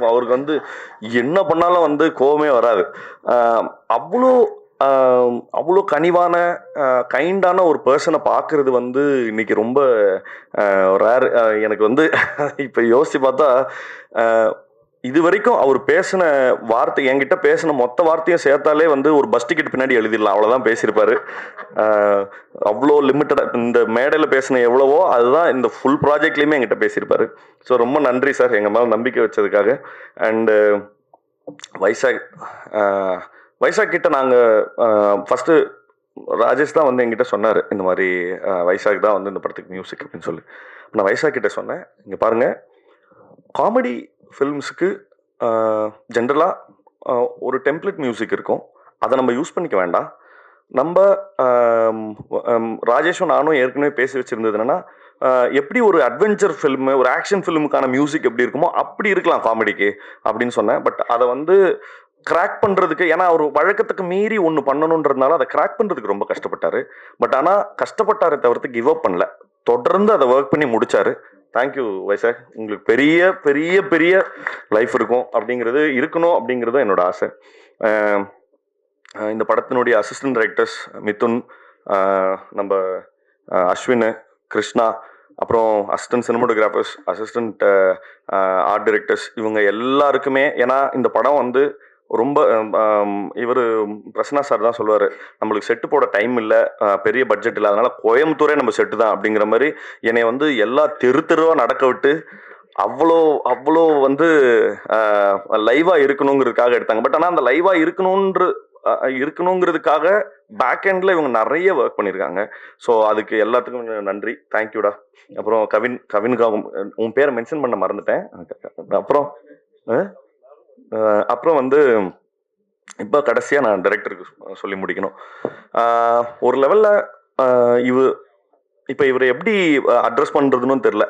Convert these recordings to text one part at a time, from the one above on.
இருக்கும். அவருக்கு வந்து என்ன பண்ணாலும் வந்து கோவமே வராது. ஆஹ் அவ்வளோ அவ்வளோ கனிவான கைண்டான ஒரு பர்சனை பார்க்கறது வந்து இன்னைக்கு ரொம்ப ரேர் எனக்கு வந்து இப்போ யோசிச்சு பார்த்தா இது வரைக்கும் அவர் பேசின வார்த்தை என்கிட்ட பேசின மொத்த வார்த்தையும் சேர்த்தாலே வந்து ஒரு பஸ் டிக்கெட் பின்னாடி எழுதிடலாம். அவ்வளோதான் பேசியிருப்பாரு. அவ்வளோ லிமிட்டடாக இந்த மேடையில் பேசின எவ்வளவோ அதுதான் இந்த ஃபுல் ப்ராஜெக்ட்லேயுமே என்கிட்ட பேசியிருப்பாரு. ஸோ ரொம்ப நன்றி சார் எங்கள் மேலே நம்பிக்கை வச்சதுக்காக. அண்டு வைசாக் வைசாக் கிட்ட நாங்கள் ஃபஸ்ட்டு ராஜேஷ் தான் வந்து என்கிட்ட சொன்னார் இந்த மாதிரி வைசாக் தான் வந்து இந்த படத்துக்கு மியூசிக் அப்படின்னு சொல்லி. நான் வைசாக் கிட்ட சொன்னேன் இங்கே பாருங்கள் காமெடி ஃபில்ம்ஸுக்கு ஜென்ரலாக ஒரு டெம்ப்ளேட் மியூசிக் இருக்கும். அதை நம்ம யூஸ் பண்ணிக்க வேண்டாம். நம்ம ராஜேஷும் நானும் ஏற்கனவே பேசி வச்சுருந்தது என்னன்னா எப்படி ஒரு அட்வென்ச்சர் ஃபில்மு ஒரு ஆக்ஷன் ஃபிலிமுக்கான மியூசிக் எப்படி இருக்குமோ அப்படி இருக்கலாம் காமெடிக்கு அப்படின்னு சொன்னேன். பட் அதை வந்து கிராக் பண்ணுறதுக்கு ஏன்னா அவர் வழக்கத்துக்கு மீறி ஒன்று பண்ணணுன்றதுனால அதை கிராக் பண்ணுறதுக்கு ரொம்ப கஷ்டப்பட்டார். பட் ஆனால் கஷ்டப்பட்டாரே தவிர்த்து கிவ் அப் பண்ணல. தொடர்ந்து அதை ஒர்க் பண்ணி முடித்தார் தேங்க்யூ வைசாக் உங்களுக்கு பெரிய பெரிய பெரிய லைஃப் இருக்கும். அப்படிங்கிறது இருக்கணும் அப்படிங்கிறது என்னோட ஆசை. இந்த படத்தினுடைய அசிஸ்டன்ட் டைரக்டர்ஸ் மிதுன் நம்ம அஸ்வின் கிருஷ்ணா அப்புறம் assistant cinematographers assistant art directors இவங்க எல்லாருக்குமே ஏன்னா இந்த படம் வந்து ரொம்ப இவர் பிரசன்னா சார் தான் சொல்லுவார் நம்மளுக்கு செட்டு போட டைம் இல்லை பெரிய பட்ஜெட் இல்லை அதனால கோயம்புத்தூரே நம்ம செட்டு தான். அப்படிங்கிற மாதிரி என்னை வந்து எல்லா தெரு தெருவாக நடக்க விட்டு அவ்வளோ அவ்வளோ வந்து லைவாக இருக்கணுங்கிறதுக்காக எடுத்தாங்க. பட் ஆனால் அந்த லைவாக இருக்கணுன்ற இருக்கணுங்கிறதுக்காக பேக் எண்டில் இவங்க நிறைய ஒர்க் பண்ணியிருக்காங்க ஸோ அதுக்கு எல்லாத்துக்கும் நன்றி. தேங்க்யூடா அப்புறம் கவின் கவினுக்காக உன்- பேரை மென்ஷன் பண்ண மறந்துட்டேன். அப்புறம் ஆ அப்புறம் வந்து இப்போ கடைசியாக நான் டைரக்டருக்கு சொல்லி முடிக்கணும். ஆஹ், ஒரு லெவலில் இவ இப்போ இவரை எப்படி அட்ரஸ் பண்ணுறதுன்னு தெரில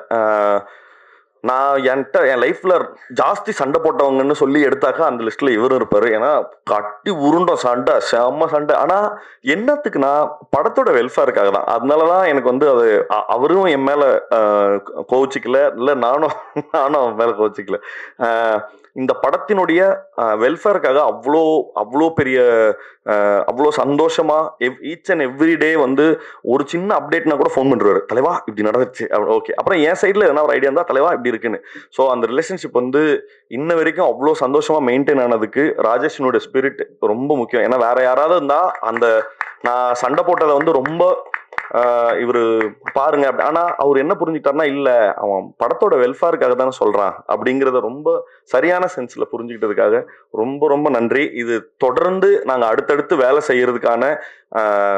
நான் என்கிட்ட என் லைஃப்ல ஜாஸ்தி சண்டை போட்டவங்கன்னு சொல்லி எடுத்தாக்கா அந்த லிஸ்ட்ல இவரும் இருப்பார். ஏன்னா கட்டி உருண்டோம் சண்டை செம்ம சண்டை. ஆனால் என்னத்துக்குன்னா படத்தோட வெல்ஃபேருக்காக தான். அதனாலதான் எனக்கு வந்து அது அவரும் என் மேலே கோவிச்சிக்கல. இல்லை நானும் நானும் அவன் மேலே கோவிச்சிக்கல. இந்த படத்தினுடைய வெல்ஃபேருக்காக அவ்வளோ அவ்வளோ பெரிய அவ்வளோ சந்தோஷமா எவ் ஈச் அண்ட் எவ்ரி டே வந்து ஒரு சின்ன அப்டேட்னா கூட ஃபோன் பண்ணுறாரு தலைவா இப்படி நடந்துச்சு ஓகே அப்புறம் என் சைடில் எதனா ஒரு ஐடியா இருந்தால் தலைவா இப்படி இருக்குன்னு ஸோ அந்த ரிலேஷன்ஷிப் வந்து இன்ன வரைக்கும் அவ்வளோ சந்தோஷமாக மெயின்டைன் ஆனதுக்கு ராஜேஷனோட ஸ்பிரிட் ரொம்ப முக்கியம். ஏன்னா வேற யாராவது இருந்தால் அந்த நான் சண்டை போட்டதை வந்து ரொம்ப இவர் பாருங்க அப்படி. ஆனா அவர் என்ன புரிஞ்சுக்கிட்டாருன்னா இல்ல அவன் படத்தோட வெல்ஃபேருக்காக தானே சொல்றான். அப்படிங்கிறத ரொம்ப சரியான சென்ஸ்ல புரிஞ்சுக்கிட்டதுக்காக ரொம்ப ரொம்ப நன்றி. இது தொடர்ந்து நாங்க அடுத்தடுத்து வேலை செய்யறதுக்கான